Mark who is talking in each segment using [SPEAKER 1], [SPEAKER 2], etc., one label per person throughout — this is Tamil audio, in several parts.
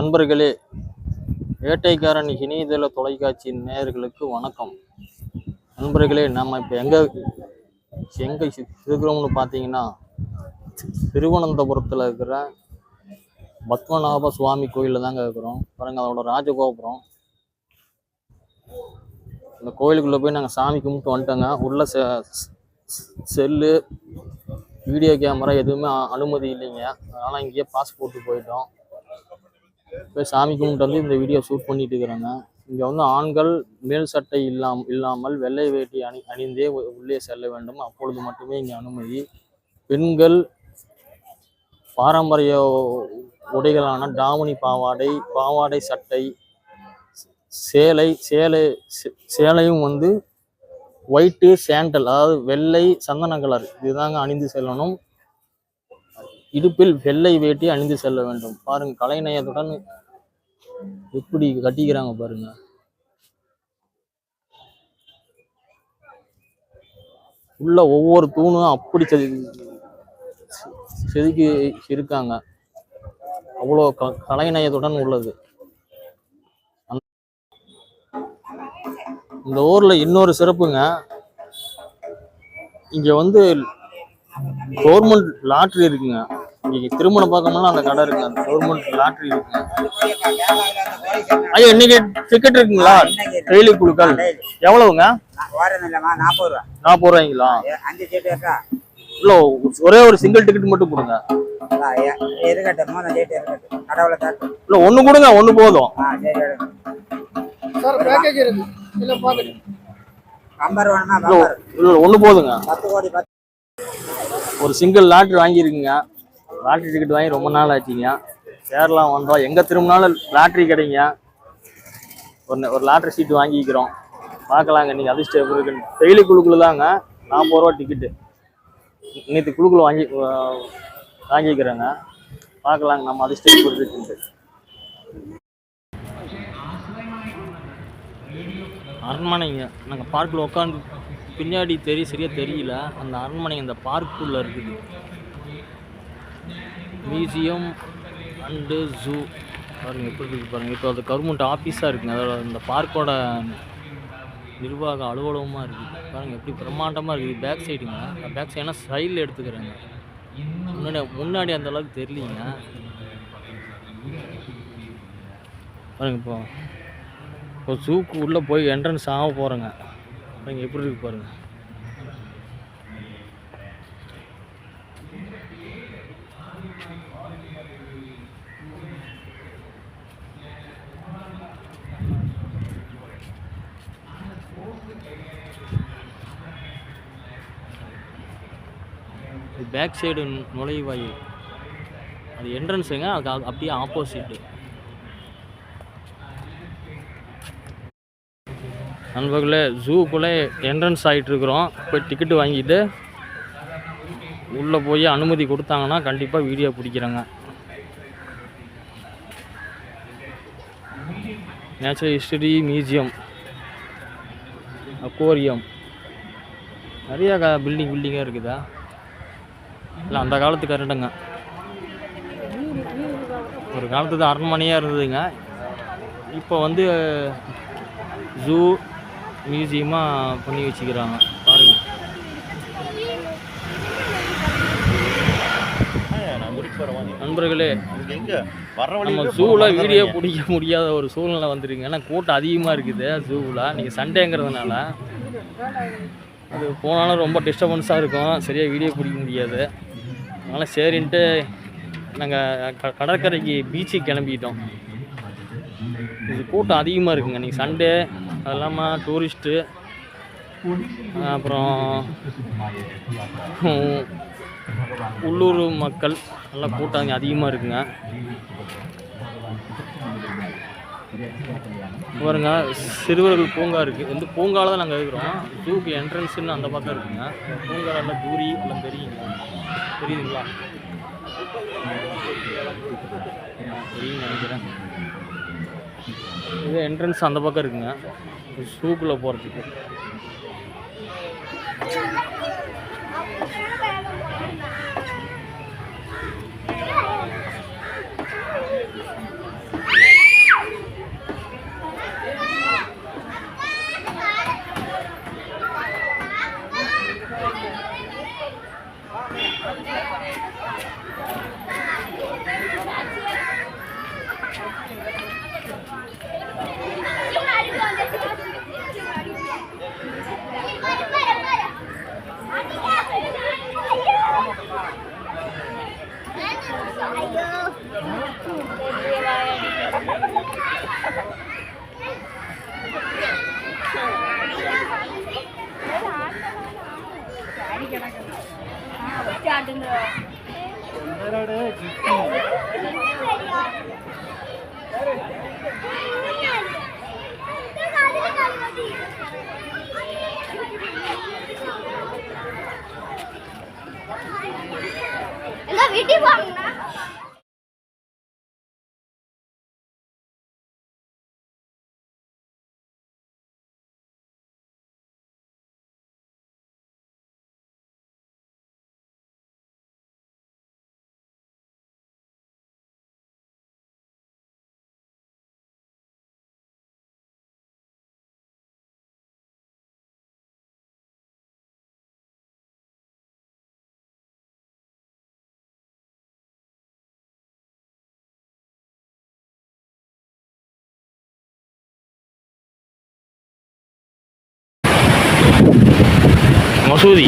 [SPEAKER 1] நண்பர்களே வேட்டைக்காரன் இணையதள தொலைக்காட்சியின் நேயர்களுக்கு வணக்கம். நண்பர்களே நம்ம இப்போ எங்கே எங்கே இருக்கிறோம்னு பார்த்தீங்கன்னா திருவனந்தபுரத்தில் இருக்கிற பத்மநாப சுவாமி கோயிலில் தாங்க இருக்கிறோம். பாருங்க அதோட ராஜகோபுரம். இந்த கோயிலுக்குள்ளே போய் நாங்கள் சாமி கும்பிட்டு வந்துட்டோங்க. உள்ள செ செல்லு வீடியோ கேமரா எதுவுமே அனுமதி இல்லைங்க. அதனால் இங்கேயே பாஸ் போட்டு போயிட்டோம். போய் சாமி கும்பிட்டு வந்து இந்த வீடியோ ஷூட் பண்ணிட்டு இருக்கிறாங்க. இங்கே வந்து ஆண்கள் மேல் சட்டை இல்லாம இல்லாமல் வெள்ளை வேட்டி அணி அணிந்தே உள்ளே செல்ல வேண்டும். அப்பொழுது மட்டுமே இங்கே அனுமதி. பெண்கள் பாரம்பரிய உடைகளான தாவணி பாவாடை பாவாடை சட்டை சேலை சேலை சே- சேலையும் வந்து ஒயிட்டு சேண்டல் அதாவது வெள்ளை சந்தன கலர் இதுதாங்க அணிந்து செல்லணும். இடுப்பில் வெள்ளை வேட்டி அணிந்து செல்ல வேண்டும். பாருங்க கலைநயத்துடன் எப்படி கட்டிக்கிறாங்க பாருங்க. உள்ள ஒவ்வொரு தூணும் அப்படி செதுக்கி இருக்காங்க. அவ்வளோ க கலைநயத்துடன் உள்ளது. இந்த ஊர்ல இன்னொரு சிறப்புங்க. இங்க வந்து கவர்மெண்ட் லாட்ரி இருக்குங்க. இங்க திருமண பார்க்கணும்னா அந்த கடை இருக்குங்க அந்த கவர்மெண்ட் லாட்ரி இருக்குங்க ஐயா இன்னைக்கு டிக்கெட் இருக்குங்களா? டெய்லி குழுக்கள். எவ்வளவுங்க?
[SPEAKER 2] நாற்பது ரூபா
[SPEAKER 1] நாற்பது ரூபாய்ங்களா?
[SPEAKER 2] இருக்கா
[SPEAKER 1] இல்ல ஒரே ஒரு சிங்கிள் டிக்கெட் மட்டும் கொடுங்க. இல்ல ஒண்ணு கொடுங்க ஒண்ணு போதும்.
[SPEAKER 3] இருக்கு.
[SPEAKER 1] ஒண்ணு போதுங்க. ஒரு சிங்கிள் லாட்ரி வாங்கியிருக்குங்க. லாட்ரி டிக்கெட் வாங்கி ரொம்ப நாள் ஆச்சுங்க. கேரளா வந்தோம். எங்கே திரும்பினாலும் லாட்ரி கிடைங்க. ஒரு ஒரு லாட்ரி சீட்டு வாங்கிக்கிறோம். பார்க்கலாங்க நீங்கள் அதிர்ஷ்டம் எப்படி இருக்குன்னு. டெய்லி குழுக்குள்ள தாங்க நாற்பது ரூபா டிக்கெட்டு நேற்று குழுக்குள்ள வாங்கி வாங்கிக்கிறேங்க. பார்க்கலாங்க நம்ம அதிர்ஷ்டம் எப்படி இருக்குன்ட்டு. அரண்மனைங்க. நாங்கள் பார்க்கில் உட்காந்து பின்னாடி தெரிய சரியாக தெரியல. அந்த அரண்மனை அந்த பார்க்குள்ளே இருக்குது. மியூசியம் அண்டு ஜூ பாருங்க எப்படி இருக்கு பாருங்கள் இப்போ அது கவர்மெண்ட் ஆஃபீஸாக இருக்குங்க. அதோட இந்த பார்க்கோட நிர்வாக அலுவலகமாக இருக்குது பாருங்கள் எப்படி பிரம்மாண்டமாக இருக்குது பேக் சைடுங்க பேக் சைடுனா சைடில் எடுத்துக்கிறேங்க. முன்னாடி முன்னாடி அந்த அளவுக்கு தெரியலீங்க. பாருங்க இப்போ இப்போ ஜூக்கு உள்ளே போய் என்ட்ரன்ஸ் ஆக போகிறேங்க பாருங்கள் எப்படி இருக்கு பாருங்கள் பேக் சைடு நுழைவாயில். அது என்ட்ரன்ஸுங்க அது அப்படியே ஆப்போசிட்டு நண்பர்களே ஜூக்குள்ளே என்ட்ரன்ஸ் ஆகிட்டு இருக்கிறோம் போய் டிக்கெட்டு வாங்கிட்டு உள்ளே போய் அனுமதி கொடுத்தாங்கன்னா கண்டிப்பாக வீடியோ பிடிக்கிறேங்க. நேச்சுரல் ஹிஸ்டரி மியூசியம் அக்வாரியம் நிறையா க பில்டிங் பில்டிங்காக இருக்குதா? இல்லை அந்த காலத்து கரண்டுங்க ஒரு காலத்துக்கு அரண்மனையாக இருந்ததுங்க. இப்போ வந்து ஜூ மியூசியமாக பண்ணி வச்சுக்கிறாங்க. பாருங்க. நண்பர்களே நம்ம ஜூவில் வீடியோ பிடிக்க முடியாத ஒரு சூழ்நிலை வந்துருங்க. ஏன்னா கூட்டம் அதிகமாக இருக்குது ஜூவில். நீங்கள் சண்டேங்கிறதுனால அது போனாலும் ரொம்ப டிஸ்டர்பன்ஸாக இருக்கும். சரியாக வீடியோ பிடிக்க முடியாது. அதனால் சரின்ட்டு நாங்கள் க கடற்கரைக்கு பீச்சுக்கு கிளம்பிட்டோம். இது கூட்டம் அதிகமாக இருக்குங்க. நீங்கள் சண்டே அது இல்லாமல் டூரிஸ்ட்டு அப்புறம் உள்ளூர் மக்கள் நல்லா கூட்டம் அதிகமாக இருக்குங்க. பாருங்க சிறுவர்கள் பூங்கா இருக்குது வந்து பூங்காவில் தான் நாங்கள் இருக்கிறோம். ஜூக்கு என்ட்ரன்ஸுன்னு அந்த பக்கம் இருக்குங்க. பூங்கா நல்லா தூரி எல்லாம் தெரியுங்க. தெரியுதுங்களா? தெரியும் நினைக்கிறேன். இது என்ட்ரன்ஸ் அந்த பக்கம் இருக்குங்க. ஜூக்குள்ளே போகிறதுக்கு
[SPEAKER 4] അടിക്കണം
[SPEAKER 1] மசூதி.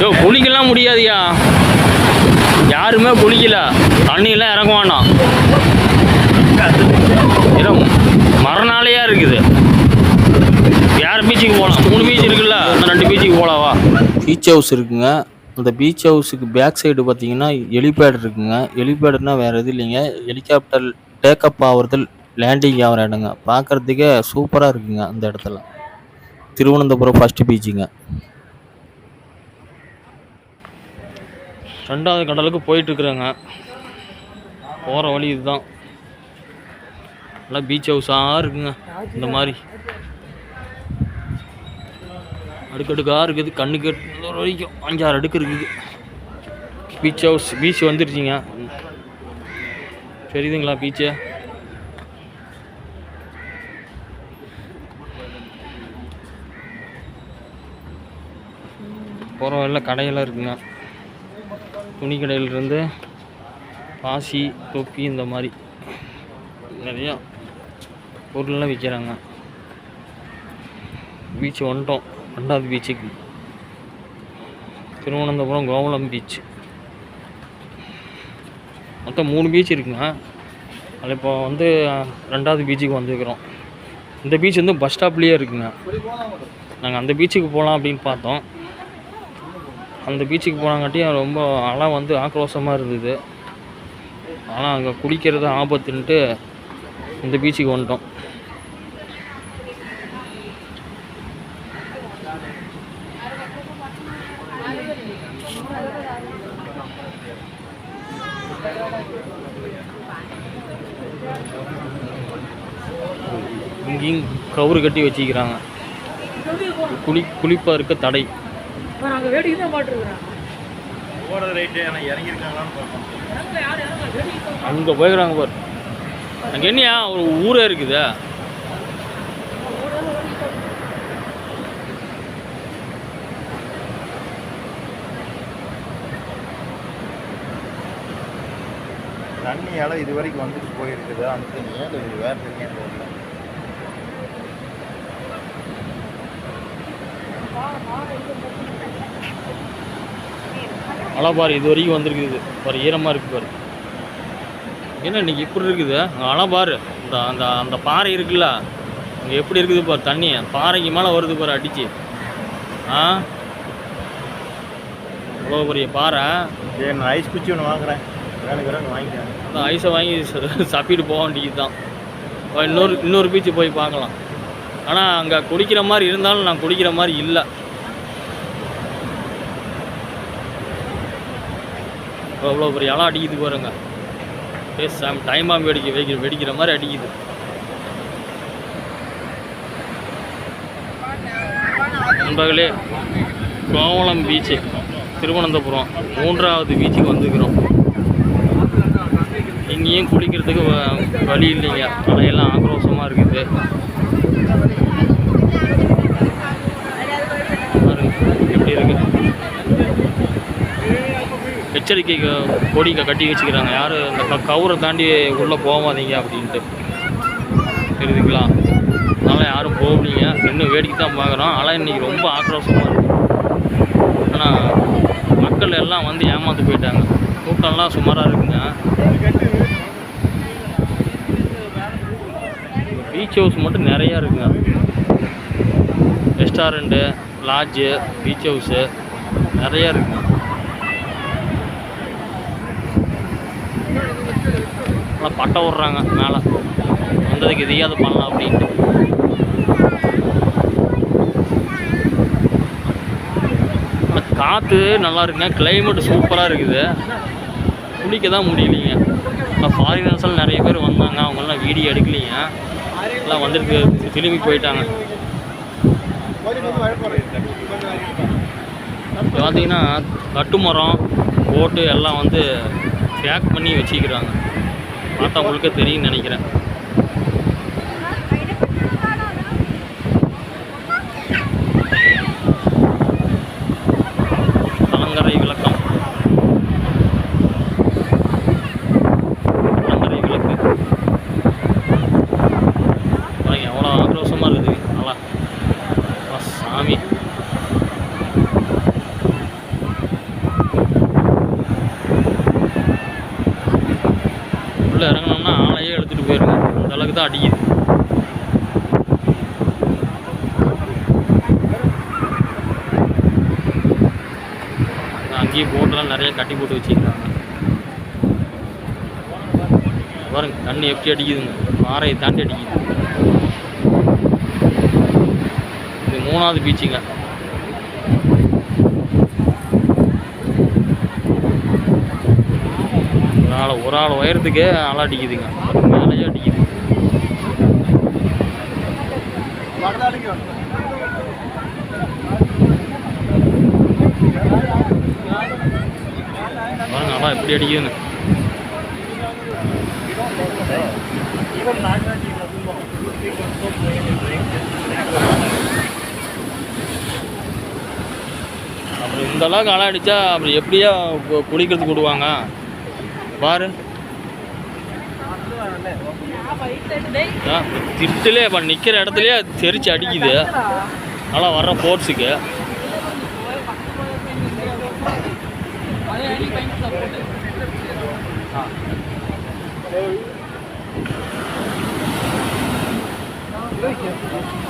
[SPEAKER 1] யோ குளிக்கலாம் முடியாதுயா. யாருமே குளிக்கல தண்ணியெல்லாம் இறங்க வேண்டாம் ஏன்னா மறுநாளையா இருக்குது. யார் பீச்சுக்கு போகலாம் மூணு பீச் இருக்குல்ல. அந்த ரெண்டு பீச்சுக்கு போகலாவா பீச் ஹவுஸ் இருக்குங்க. அந்த பீச் ஹவுஸுக்கு பேக் சைடு பார்த்தீங்கன்னா ஹெலிபேட் இருக்குங்க. ஹெலிபேடுனா வேறு எதுவும் இல்லைங்க. ஹெலிகாப்டர் டேக்கப் ஆகிறது லேண்டிங் ஆகிற இடங்க பார்க்குறதுக்கே சூப்பராக இருக்குங்க அந்த இடத்துல. திருவனந்தபுரம் ஃபஸ்ட்டு பீச்சுங்க ரெண்டாவது கடலுக்கு போயிட்டுருக்குறேங்க போகிற வழி இதுதான். நல்லா பீச் ஹவுஸாக இருக்குங்க. இந்த மாதிரி. அடுக்கடுக்காக இருக்குது கண்ணுக்கு எட்டுற வரைக்கும் அஞ்சாறு அடுக்கு இருக்குது. பீச் ஹவுஸ் பீச் வந்துருச்சிங்க. தெரியுதுங்களா பீச்சு போகிற வழியில் கடையெல்லாம் இருக்குங்க. துணி கடையிலிருந்து பாசி தொப்பி இந்த மாதிரி நிறையா பொருள்லாம் விற்கிறாங்க. பீச் வந்துட்டோம். ரெண்டாவது பீச்சுக்கு திருவனந்தபுரம் கோவலம் பீச் மொத்தம் மூணு பீச் இருக்குங்க. அதில் இப்போ வந்து ரெண்டாவது பீச்சுக்கு வந்துருக்குறோம். இந்த பீச் வந்து பஸ் ஸ்டாப்லேயே இருக்குங்க. நாங்கள் அந்த பீச்சுக்கு போகலாம் அப்படின்னு பார்த்தோம். அந்த பீச்சுக்கு போனாங்காட்டியும் ரொம்ப அலை வந்து ஆக்ரோஷமாக இருந்தது. ஆனால் அங்கே குளிக்கிறது ஆபத்துன்ட்டு இந்த பீச்சுக்கு வந்துட்டோம். கவுரு கட்டி வச்சிக்கிறாங்க. குளி குளிப்பா இருக்க தடை அங்கே போய்க்கிறாங்க பாரு. அங்கே என்னையா? ஒரு ஊரே இருக்குது.
[SPEAKER 5] தண்ணியால இது வரைக்கும் வந்துட்டு போயிருக்குது? அந்த தண்ணியா இல்லை இது வேற தண்ணியா தெரியல
[SPEAKER 1] மழை பாரு இது வரைக்கும் வந்திருக்குது பாரு ஈரமாக இருக்கு பாரு. என்ன இன்னைக்கு இப்படி இருக்குது? அங்கே அலை பாரு இந்த அந்த அந்த பாறை இருக்குல்ல அங்கே எப்படி இருக்குது பாரு தண்ணி. பாறைக்கு மேலே வருது பாரு அடிச்சு. ஆ? அவ்வளோ பெரிய பாறை.
[SPEAKER 5] சரி நான் ஐஸ் குச்சி ஒன்று வாங்குறேன். வாங்கிக்கிறேன்.
[SPEAKER 1] அந்த ஐஸை வாங்கி சப்பிட்டு போக வேண்டியது தான் இன்னொரு இன்னொரு பீச்சு போய் பார்க்கலாம். ஆனால் அங்கே குடிக்கிற மாதிரி இருந்தாலும் நான் குடிக்கிற மாதிரி இல்லை. அவ்வளோ பெரிய அலை அடிக்குது பாருங்க. பேச டைமாக வெடிக்க வெடிக்கிற வெடிக்கிற மாதிரி அடிக்குது. நண்பர்களே கோவளம் பீச்சு திருவனந்தபுரம் மூன்றாவது பீச்சுக்கு வந்துக்கிறோம். எங்கேயும் குளிக்கிறதுக்கு வ- வழி இல்லைங்க. மழையெல்லாம் ஆக்ரோஷமாக இருக்குது. எப்படி இருக்கு? எச்சரிக்கை கொடிங்க கட்டி வச்சுக்கிறாங்க. யாரும் அந்த கவுரை தாண்டி உள்ளே போகாதீங்க அப்படின்ட்டு. தெரியுதுங்களா? அதனால் யாரும் போகலீங்க. இன்னும் வேடிக்கை தான் பார்க்குறோம். ஆனால் இன்னைக்கு ரொம்ப ஆக்ரோஷமாக இருக்குது ஆனால் மக்கள் எல்லாம் வந்து ஏமாந்து போயிட்டாங்க. கூட்டம்லாம் சுமாராக இருக்குங்க. பீச் ஹவுஸ் மட்டும் நிறையா இருக்குங்க. ரெஸ்டாரண்ட்டு லாட்ஜு பீச் ஹவுஸு நிறையா இருக்குங்க நல்லா பட்டை விட்றாங்க மேலே. வந்ததுக்கு இதையாவது பண்ணலாம் அப்படின்ட்டு. காற்று நல்லா இருக்குங்க. கிளைமேட் சூப்பராக இருக்குது. குளிக்க தான் முடியலைங்க. இப்போ ஃபாரினர்ஸ் நிறைய பேர் வந்தாங்க. அவங்களாம் வீடியோ எடுக்கலைங்க. எல்லாம் வந்துருக்கு. திரும்பி போயிட்டாங்க. இப்போ பார்த்தீங்கன்னா கட்டுமரம் போட்டு எல்லாம் வந்து பேக் பண்ணி வச்சுக்கிறாங்க பார்த்தா உங்களுக்கே தெரியும்னு நினைக்கிறேன் கலங்கரை விளக்கம் கலங்கரை விளக்கு பாருங்க எவ்வளோ ஆக்ரோஷமாக இருக்குது நல்லா அப்பா, சாமி உள்ள இறங்கினோம்னா ஆளையே எடுத்துகிட்டு போயிருங்க அந்த அளவுக்கு தான் அடிக்குது அங்கேயும் போட்டெல்லாம் நிறைய கட்டி போட்டு வச்சுக்கிறாங்க பாருங்க தண்ணி எப்படி அடிக்குதுங்க. பாறையை தாண்டி அடிக்குது. இது மூணாவது பீச்சுங்க. ஒரு ஆள் ஒரு ஆள் உயரத்துக்கே அலை அடிக்குதுங்க. மேலேயே அடிக்குது. பாருங்க எப்படி அடிக்குதுன்னு. அப்புறம் இந்த அளவுக்கு அலை அடித்தா அப்புறம் எப்படியா கு- குளிக்கிறதுக்கு விடுவாங்க? பாரு. ஆ, திட்டுலே இப்போ நிற்கிற இடத்துலயே தெரிச்சு அடிக்குது. நல்லா வர்ற ஃபோர்ஸுக்கு Leuk je.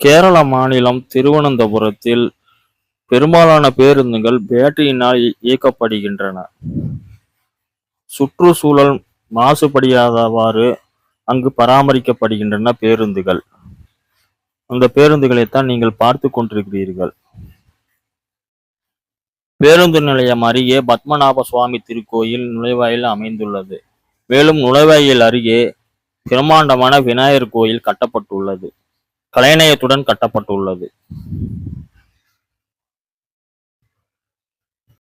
[SPEAKER 1] கேரள மாநிலம் திருவனந்தபுரத்தில் பெரும்பாலான பேருந்துகள் பேட்டரியினால் இயக்கப்படுகின்றன. சுற்றுச்சூழல் மாசுபடியாதவாறு அங்கு பராமரிக்கப்படுகின்றன பேருந்துகள். அந்த பேருந்துகளைத்தான் நீங்கள் பார்த்து கொண்டிருக்கிறீர்கள். பேருந்து நிலையம் அருகே பத்மநாப சுவாமி திருக்கோயில் நுழைவாயில் அமைந்துள்ளது. மேலும் நுழைவாயில் அருகே பிரம்மாண்டமான விநாயகர் கோயில் கட்டப்பட்டுள்ளது. கலைநயத்துடன் கட்டப்பட்டுள்ளது.